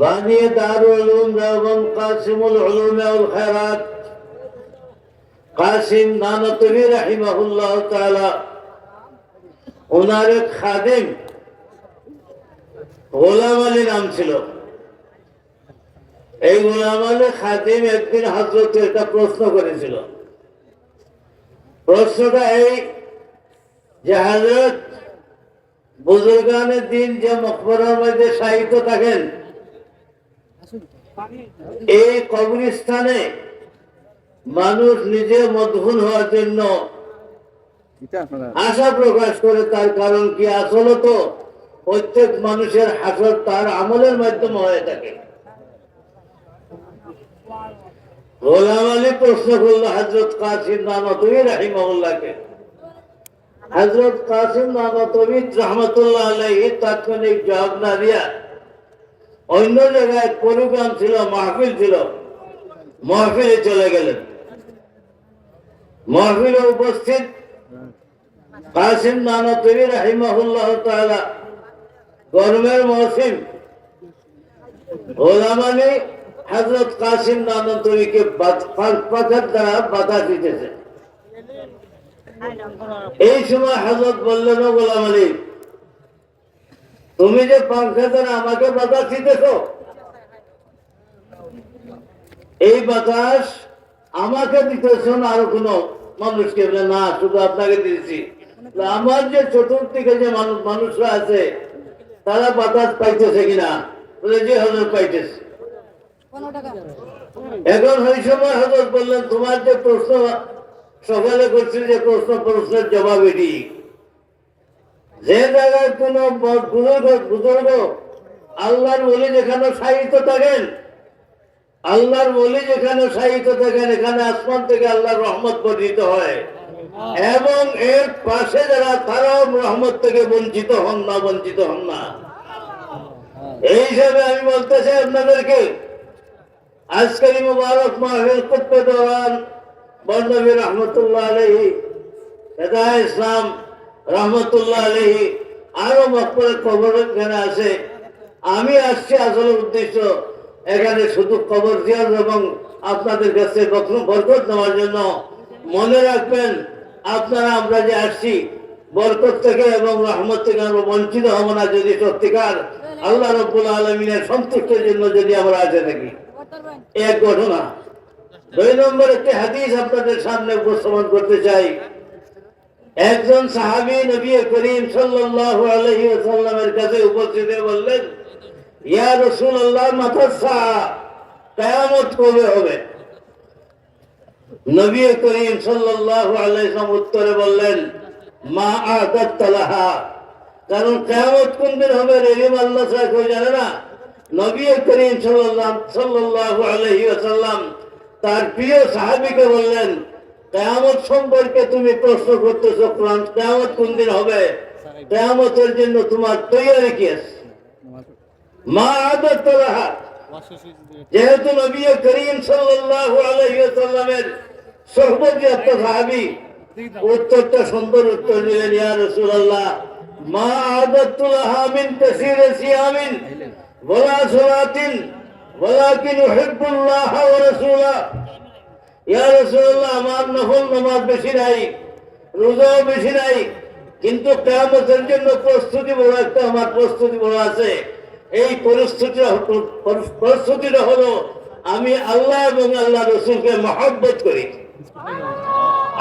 বানিয়ে দারুল উলুম এবং কাসিমুল উলুম ওয়াল খায়রাত কাসিম নানতবি রাহিমাহুল্লাহ তাআলা। ওনার এক খাদেম গোলাম আলী নাম এই গোলাম খাদিম একদিন হজরত একটা প্রশ্ন করেছিল। প্রশ্নটা এই যে হজরত বুজুর্গানের দিন যে মকবরের মধ্যে সাহিত্য থাকেন এই কবরস্থানে মানুষ নিজে মদহুন হওয়ার জন্য আশা প্রকাশ করে তার কারণ কি? আসলে তো প্রত্যেক মানুষের হাসর তার আমলের মাধ্যমে হয়ে থাকে। গোলাম আলী প্রশ্ন করল হজরত কাসিম নানতবি রাহিমউল্লাহকে হজরত কাসিম নানতবি রহমতুল্লাহ আলাইহি তাৎক্ষণিক জবাব না দিয়া অন্য জায়গায় প্রোগ্রাম ছিল, মাহফিল ছিল, মাহফিলে চলে গেলেন। মাহফিলে উপস্থিত কাসিম নানতবি রাহিমাহুল্লাহ তাআলা, গরমের মৌসুম গোলাম আলী হজরত কাসিম নানতরীকে পাখার দ্বারা বাধা দিতেছে। এই সময় হজরত বললেন গোলাম আলী তুমি যে দ্বারা আমাকে বাধা দিতেছ এই বাতাস আমাকে দিতেছ না, আরও কোন মানুষকে না, শুধু আপনাকে দিয়েছি। আমার যে চতুর্দিকে যে মানুষ মানুষরা আছে, তারা বাতাস পাইতেছে কিনা? বলে যে হজর পাইতেছে। এখন ওই সময় হজরত বললেন, তোমার যে প্রশ্ন, সকালে করছিল যে প্রশ্ন, প্রশ্নের জবাব এটি। যে জায়গায় কোন বুজুর্গ বুজুর্গ আল্লাহর বলি যেখানে সাহিত্য থাকেন, আল্লাহর বলি যেখানে সাহিত্য থাকেন, এখানে আসমান থেকে আল্লাহর রহমত বর্ধিত হয়। এবং এর পাশে যারা, তারাও রহমত থেকে বঞ্চিত হন না, বঞ্চিত হন না। এই হিসাবে আমি বলতে চাই আপনাদেরকে, আজকের মুবারক মাহফিল করতে দৌরান বর্ণবী রহমতুল্লাহ আলহী ইসলাম রহমতুল্লাহ আলহি আরও মকবরের খবর এখানে আছে। আমি আসছি আসলে উদ্দেশ্য, এখানে শুধু খবর দেওয়ার এবং আপনাদের কাছে বরকত নেওয়ার জন্য। মনে রাখবেন, আপনারা আমরা যে আসছি, বরকত থেকে এবং রহমত থেকে আমরা বঞ্চিত হব না যদি সত্যিকার। আল্লাহ রব্বুল আলমিনের সন্তুষ্টের জন্য যদি আমরা আসে থাকি। এক ঘটনা। দুই নম্বর একটি হাদিস আপনাদের সামনে উপস্থাপন করতে চাই। একজন সাহাবী নবী করিম ওয়াসাল্লামের কাছে উপস্থিত বললেন, ইয়া রাসূলুল্লাহ মাতা সাআ কিয়ামত কবে হবে? নবী করিম সাল্লাল্লাহু আলাইহি ওয়াসাল্লাম উত্তরে বললেন, মা আদাত লাহা। কারণ কিয়ামত কোন দিন হবে রেলিম আল্লাহ কেউ জানে না। নবী করিম সাল্লাল্লাহু সাল্লাল্লাহু আলাইহি ওয়াসাল্লাম তার প্রিয় সাহাবীকে বললেন কেয়ামত সম্পর্কে তুমি প্রশ্ন করতেছো, কোরআন কেয়ামত কোন দিন হবে? কেয়ামতের জন্য তোমার তৈরি কি আছে? মা আদত লাহা যেহেতু নবী করিম সাল্লাল্লাহু উত্তরটা সুন্দর উত্তর দিলেন, ইয়া মা মিন সিয়ামিন আমার নফল নামাজ বেশি নাই, রোজাও বেশি নাই, কিন্তু কিয়ামতের জন্য প্রস্তুতি বড় একটা, আমার প্রস্তুতি বড় আছে। এই পরিস্থিতিটা পরিস্থিতিটা হলো, আমি আল্লাহ এবং আল্লাহ রসুলকে মহব্বত করি।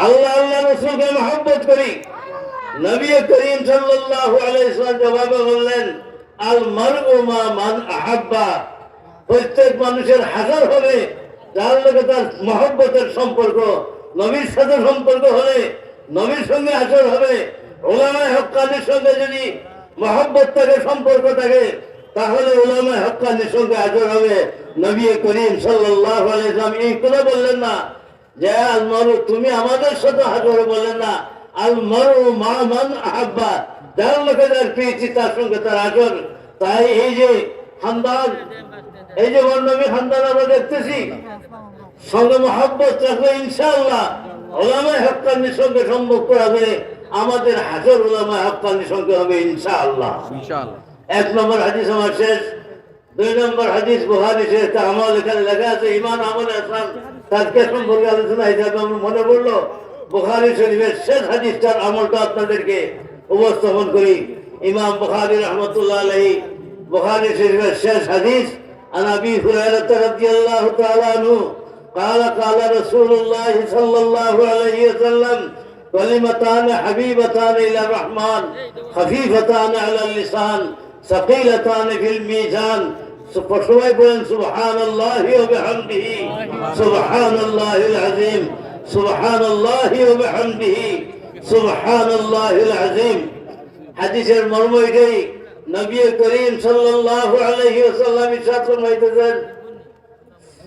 আল্লাহ আল্লাহ রসুলকে মহব্বত করি। নবী করিম সাল্লাল্লাহু আলাইহি ওয়াসাল্লাম জবাবে বললেন, আল মারউ মা মান আহাব্বা। প্রত্যেক মানুষের হাজার হবে যার লোকে তার মহব্বতের সম্পর্ক, নবীর সাথে সম্পর্ক হলে নবীর সঙ্গে আসর হবে, ওলামায় হকানির সঙ্গে যদি মহব্বত থাকে, সম্পর্ক থাকে, তাহলে ওলামায় হকানির সঙ্গে আসর হবে। নবী করিম আলাইহি এই কথা বললেন না, যে আল মারু, তুমি আমাদের সাথে হাজর বললেন না, আল মারু মা মান আহাব্বা, যার লোকে যার পেয়েছি তার সঙ্গে তার আজর তাই এই যে খানদান এই যে বর্ণবী খানদান আমরা দেখতেছি সঙ্গে মহাব্বত থাকবে ইনশাল্লাহ ওলামায় হকানির সঙ্গে সম্ভব করাবে। আমাদের হাজার ওলামায় হকানির সঙ্গে হবে ইনশাআল্লাহ। এক নম্বর হাদিস আমার শেষ দুই নম্বর হাদিস বোহারি শেষ তা আমার এখানে লেখা আছে ইমান আমল আসলাম তাকে সম্পর্কে আলোচনা হিসাবে আমার মনে পড়ল বোখারি শরীফের শেষ হাদিসটার আমলটা আপনাদেরকে উপস্থাপন করি। ইমাম বুখারি রহমতুল্লাহ আলহী বুখারি শরীফের শেষ হাদিস আনাবি হুরায়রা রাদিয়াল্লাহু তাআলা আনহু قال قال رسول الله صلى الله عليه وسلم كلمتان حبيبتان الى الرحمن خفيفتان على اللسان ثقيلتان في الميزان সবাই বলেন সুবহান আল্লাহ বিহামদিহি সুবহান আল্লাহ আজিম সুবহান আল্লাহ বিহামদিহি সুবহান আল্লাহ আজিম হাদিসের মর্ম এটাই নবী করিম সাল্লাল্লাহু আলাইহি ওয়াসাল্লাম ইরশাদ ফরমাইতেছেন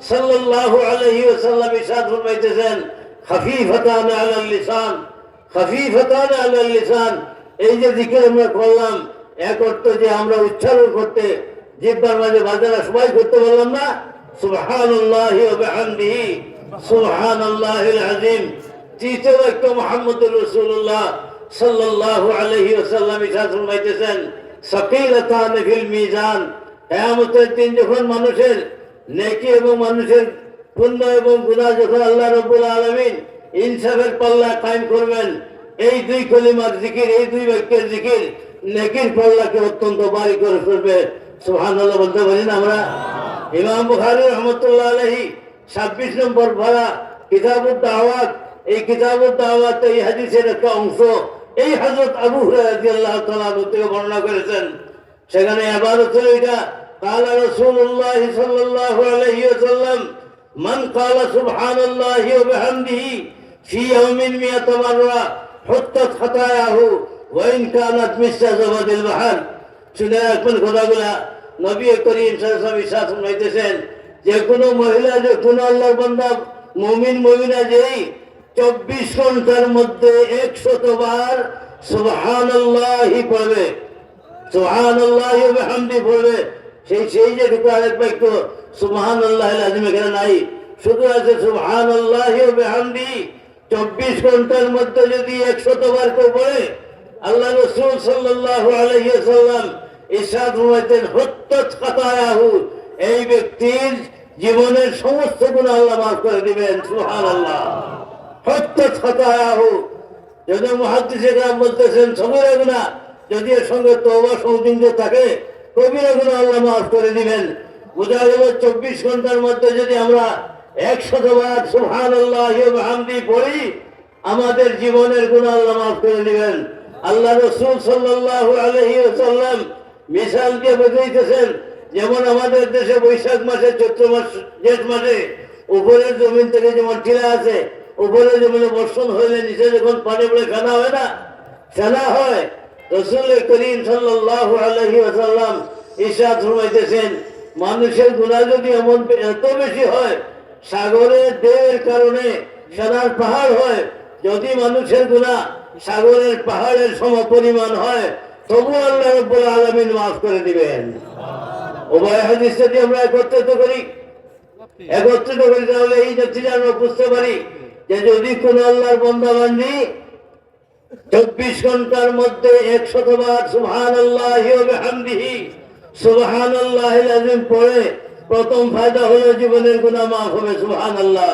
সাল্লাল্লাহু আলাইহি ওয়াসাল্লাম ইরশাদ ফরমাইতেছেন, খাফিফাতান আলাল লিসান, খাফিফাতান আলাল লিসান। এই যে জিকির আমরা করলাম, এক অর্থ যে আমরা উচ্চারণ করতে, জিব্বার মাঝে বাজারা সবাই করতে পারলাম না। সুবহানাল্লাহি ওয়া বিহামদিহি, সুবহানাল্লাহিল আযীম। তৃতীয় বাক্য মুহাম্মদুর রাসূলুল্লাহ সাল্লাল্লাহু আলাইহি ওয়াসাল্লাম ইরশাদ ফরমাইতেছেন, সাকিলাতান ফিল মিজান। কিয়ামতের দিন যখন মানুষের নেকি এবং মানুষের পুণ্য এবং গুনাহ যখন আল্লাহ রাব্বুল আলামিন ইনসাফের পাল্লা কায়েম করবেন। এই দুই কলিমার জিকির, এই দুই বাক্যের জিকির নেকির পাল্লাকে অত্যন্ত বাড়ি করে ফেলবে সুবহানাল্লাহ বলতে পারি না আমরা? ইমাম বুখারী রহমতুল্লাহ আলাইহি 26 নম্বর ভাড়া কিতাবুদ দাওয়াত, এই কিতাবুদ দাওয়াত এই হাদিসের একটা অংশ। এই হযরত আবু তাআলা থেকে বর্ণনা করেছেন। সেখানে ইবাদত হলো এটা قال رسول الله صلى الله عليه وسلم من قال سبحان الله وبحمده في يوم مئة مرة حطت خطاياه وإن كانت مثل زبد البحر শুনে রাখবেন কথাগুলা নবী করিম সাল্লাল্লাহু আলাইহি হইতেছেন যে কোনো মহিলা যে কোনো আল্লাহর বান্দা মুমিন মুমিনা যেই চব্বিশ ঘন্টার মধ্যে একশত বার সুবহানাল্লাহি পড়বে সুবহানাল্লাহি ওয়া বিহামদি পড়বে সেই সেই যে ঢুকে আরেক বাক্য সুবহানাল্লাহ আযীম এখানে নাই, শুধু আছে সুবহানাল্লাহি ওয়া বিহামদি, চব্বিশ ঘণ্টার মধ্যে যদি একশত বার কেউ পড়ে, আল্লাহ রসুল সাল্লাল্লাহু আলাইহি ওয়াসাল্লাম ইরশাদ ফরমাইতেন হত্তত খাতায়াহু এই ব্যক্তির জীবনের সমস্ত গুনাহ আল্লাহ মাফ করে দিবেন, সুবহানাল্লাহ। হত্তত খাতায়াহু যদি মুহাদ্দিসে গ্রাম বলতেছেন সগরা গুনাহ যদি এর সঙ্গে তওবা সংযুক্ত থাকে কবিরা গুনাহ আল্লাহ মাফ করে দিবেন। বোঝা গেল চব্বিশ ঘণ্টার মধ্যে যদি আমরা একশত বার সুবহানাল্লাহ ওয়া বিহামদি পড়ি, আমাদের জীবনের গুণ আল্লাহ মাফ করে দিবেন। আল্লাহ রসুল সাল্লাল্লাহু আলাইহি ওয়াসাল্লাম মিশাল দিয়ে বোঝাইতেছেন, যেমন আমাদের দেশে বৈশাখ মাসে, চৈত্র মাস, জেঠ মাসে উপরের জমিন থেকে যেমন টিলা আছে, উপরের জমিনে বর্ষণ হইলে নিচে যখন পানি পড়ে, ফেনা হয় না? ফেনা হয়। রসুল করিম সাল্লাল্লাহু আলাইহি ওয়াসাল্লাম ইরশাদ ফরমাইতেছেন মানুষের গুনাহ যদি এমন এত বেশি হয় সাগরের দেহের কারণে সোনার পাহাড় হয় যদি মানুষের গুণা সাগরের পাহাড়ের সম পরিমাণ হয় তবু আল্লাহ রব্বুল আলমিন মাফ করে দিবেন। উভয় হাদিস যদি আমরা একত্রিত করি একত্রিত করি তাহলে এই নথিটা আমরা বুঝতে পারি যে যদি কোন আল্লাহর বন্দা বান্দি চব্বিশ ঘণ্টার মধ্যে একশত বার সুহান আল্লাহ হামদিহি সুবহান আল্লাহ পড়ে প্রথম ফায়দা হলো জীবনের গুণা মাফ হবে সুবহান আল্লাহ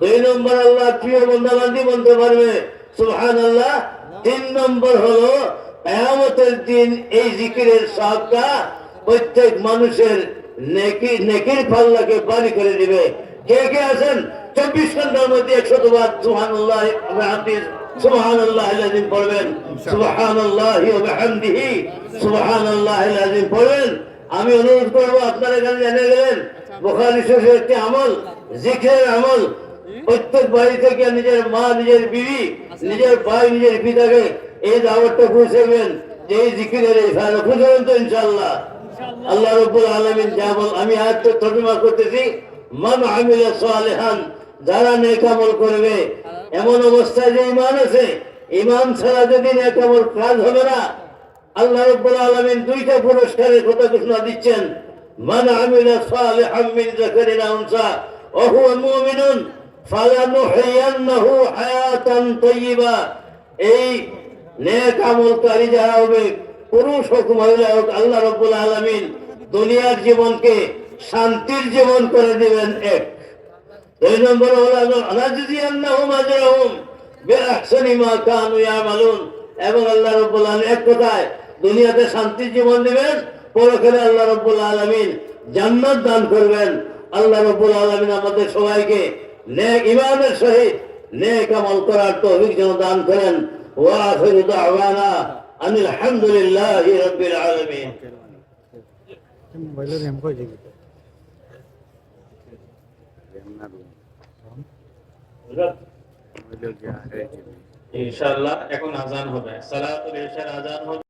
দুই নম্বর আল্লাহ প্রিয় বন্দাবান্দি বলতে পারবে সুবহান আল্লাহ তিন নম্বর হলো কেয়ামতের দিন এই জিকিরের সবটা প্রত্যেক মানুষের নেকি, নেকির পাল্লাকে বাড়ি করে দিবে। কে কে আছেন? চব্বিশ ঘণ্টার মধ্যে একশত বার সুহান আল্লাহ সুবহান আল্লাহ আলাজিম পড়বেন সুবহান আল্লাহ বিহামদিহি সুবহান আল্লাহ আলাজিম পড়বেন আমি অনুরোধ করব আপনারা এখানে জেনে গেলেন। বোখারি শরীফের একটি আমল জিখের আমল। প্রত্যেক বাড়ি থেকে নিজের মা নিজের বিবি নিজের ভাই নিজের পিতাকে এই দাওয়াতটা পৌঁছাবেন যে এই জিকিরের এই ফায়দা। বুঝবেন তো ইনশাল্লাহ আল্লাহ রব্বুল আলামিন যা বল আমি আয়াত তর্জমা করতেছি মান আমিলা সালিহান যারা নেক আমল করবে এমন অবস্থায় যে ইমান আছে ইমান ছাড়া যদি নেক আমল কাজ হবে না আল্লাহ রব্বুল আলামিন দুইটা পুরস্কারের কথা ঘোষণা দিচ্ছেন। মান আমিলা সালিহান মিন যাকারিন উনসা ওয়া হুয়া মুমিনুন ফালানুহইয়ান্নাহু হায়াতান তাইয়্যিবা এই নেক আমলকারী যারা হবে পুরুষ হোক মহিলা হোক আল্লাহ রব্বুল আলামিন দুনিয়ার জীবনকে শান্তির জীবন করে দিবেন এক। ইয়ামালুন এবং আল্লাহ রব্বুল এক কথায়, দুনিয়াতে শান্তির জীবন দিবেন পরকালে আল্লাহ রব্বুল আলামিন জান্নাত দান করবেন আল্লাহ রব্বুল আলামিন আমাদের সবাইকে নেক ইমানের সহিত, নেক আমল করার তৌফিক যেন দান করেন। ওয়া দাওয়ানা আনিল হামদুলিল্লাহি রাব্বিল আলামিন। ইনশাআল্লাহ এখন আজান হবে। সালাতুল ইশার আজান হবে।